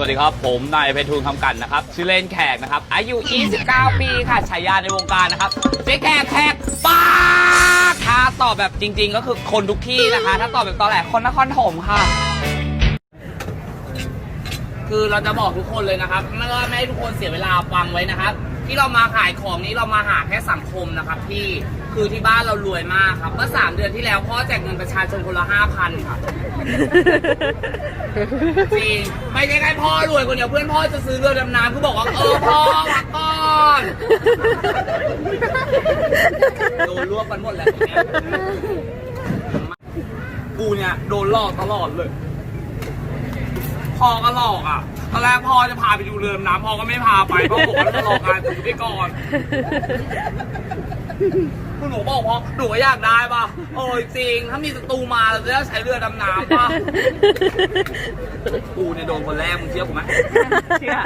สวัสดีครับ ผมนายเพทูลคำกันนะครับ ชื่อเล่นแขกนะครับ อายุ 29 ปีค่ะฉายาในวงการนะครับเจ๊แขกแขกป้าถ้าตอบแบบจริง ๆ ก็คือคนทุกที่นะคะ ถ้าตอบแบบตอนแรกคนนครถมค่ะ คือเราจะบอกทุกคนเลยนะครับไม่ว่าไม่ให้ทุกคนเสียเวลาฟังไว้นะครับ ที่เรามาขายของนี้เรามาหาแค่สังคมนะครับที่ คือที่บ้านเรารวยมากครับเมื่อสามเดือนที่แล้วพ่อแจกเงินประชาชนคนละห้าพันครับจริงไม่ใช่แค่พ่อรวยคนเดียวเพื่อนพ่อจะซื้อเรือดำน้ำคือบอกว่าเออพ่อพักก่อนโดนรวบกันหมดแล้วตรงเนี้ยกูเนี่ยโดนหลอกตลอดเลย พ่อก็หลอกอะ ตอนแรกพ่อจะพาไปดูเรือดำน้ำพ่อก็ไม่พาไปเพราะบอกว่าจะหลอกงานถือไปก่อนคือหนูบอกพ่อหนูก็อยากได้ป่ะโอ้ยจริง ถ้ามีศัตรูมาเราจะได้ใช้เรือดำน้ำป่ะกูเนี่ยโดนคนแรกมึงเชื่อกูไหมเชื่อ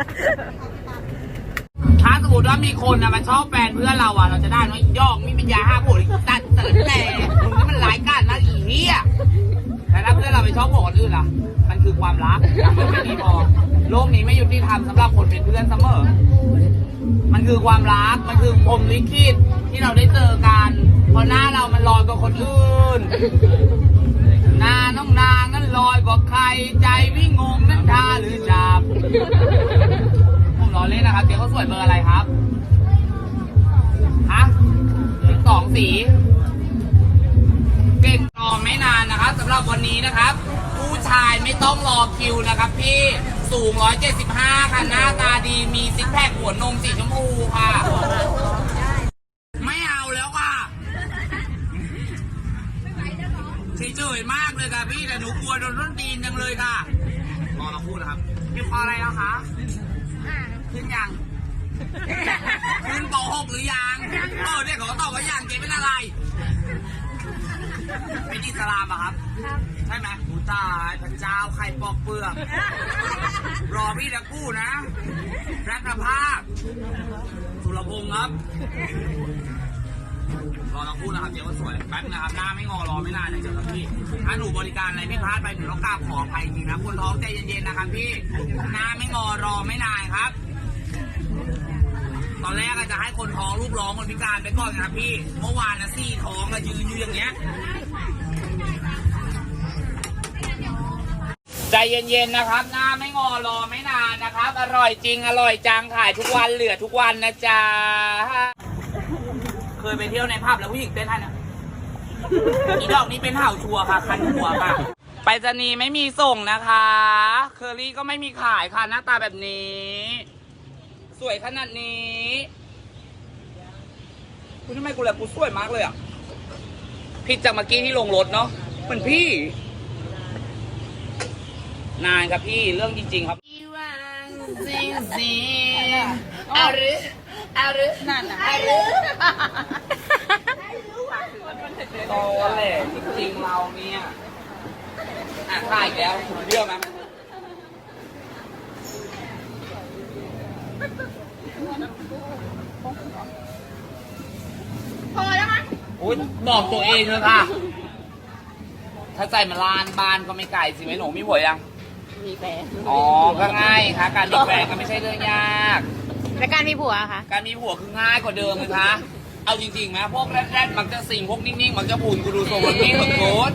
ถ้าสมมติว่ามีคนนะมาชอบแฟนเพื่อนเราอะ เราจะได้ไหมยอกมีปัญญาห้าโผล่ตัดเติร์แต่มึ อนเราไปชอบคนอื่นล่ะ มันคือความรักมันไม่มีพอโลกนี้ไม่ยุติธรรมสำหรับคนเป็นเพื่อนเสมอ มันคือความรัก มันคือพรหมลิขิตที่เราได้เจอกันเพราะหน้าเรามันลอยกว่าคนอื่น หน้าน้องนางนั้นลอยกว่าใคร ใจวิ่งงงนั่นท่าหรือจับ ผมล้อเล่นนะครับเจ๊เขาสวยเบอร์อะไรครับ ฮะสองสี ชายไม่ต้องรอคิวนะครับพี่ สูง 175 ค่ะ หน้าตาดี มีซิกแพคหัวนมสีชมพูค่ะ ไม่เอาแล้วค่ะเฉยๆมากเลยค่ะพี่แต่หนูกลัวโดนต้นตีนจังเลยค่ะรอเราพูดนะครับพี่พออะไรแล้วคะขึ้นยังขึ้นป .6 หรือยังเออเนี่ยเขาก็ตอบว่ายังเจ๊เป็นอะไร เป็นอิสลามอะครับ ใช่ไหมกูตายพระเจ้าใครปอกเปลือกรอพี่ตะกู้นะรักภาพสุรพงศ์ครับ รอตะกู้นะครับเจ๊ว่าสวยแป๊บนะครับหน้าไม่งอรอไม่นานนะเจ้าครับพี่ถ้าหนูบริการอะไรพี่พลาดไปหนูต้องกราบขออภัยจริงนะคนท้องใจเย็นๆนะครับพี่หน้าไม่งอรอไม่นานครับตอนแรกอาจจะให้คนท้องลูกร้องคนพิการไปก่อนนะครับพี่ เมื่อวานนะซี่ท้องอะยืนอยู่อย่างเงี้ย เย็นๆนะครับ หน้าไม่งอรอไม่นานนะครับ อร่อยจริง อร่อยจังขายทุกวันเหลือทุกวันนะจ๊ะ เคยไปเที่ยวในผับแล้วผู้หญิงเต้นท่านะอีดอกนี้เป็นเห่าชัวค่ะ คันหัวค่ะไปรษณีย์ไม่มีส่งนะคะ เคอรี่ก็ไม่มีขายค่ะหน้าตาแบบนี้ สวยขนาดนี้คุณทำไมกูแหละกูสวยมากเลยอะผิดจากเมื่อกี้ที่ลงรถเนาะเหมือนพี่ นานครับพี่เรื่องจริง ๆ ครับซิงซิงอารึอารึนั่นอารึโตแหละจริงๆเราเนี่ยอะถ่ายอีกแล้วคุณเชื่อไหมพอแล้วมั้งอุ้ยบอกตัวเองเลยค่ะ ถ้าใจมันลานบ้านก็ไม่ไกลสิไม่หนูมีผัวยัง มีแฟนอ๋อก็ง่ายค่ะ การมีแฟนก็ไม่ใช่เรื่องยาก และการมีผัวคะ การมีผัวคือง่ายกว่าเดิมเลยคะ เอาจริงๆไหมพวกแรดๆมักจะสิ่งพวกนิ่งๆ มักจะพูนกูดูทรงมันนิ่งเหมือนโกด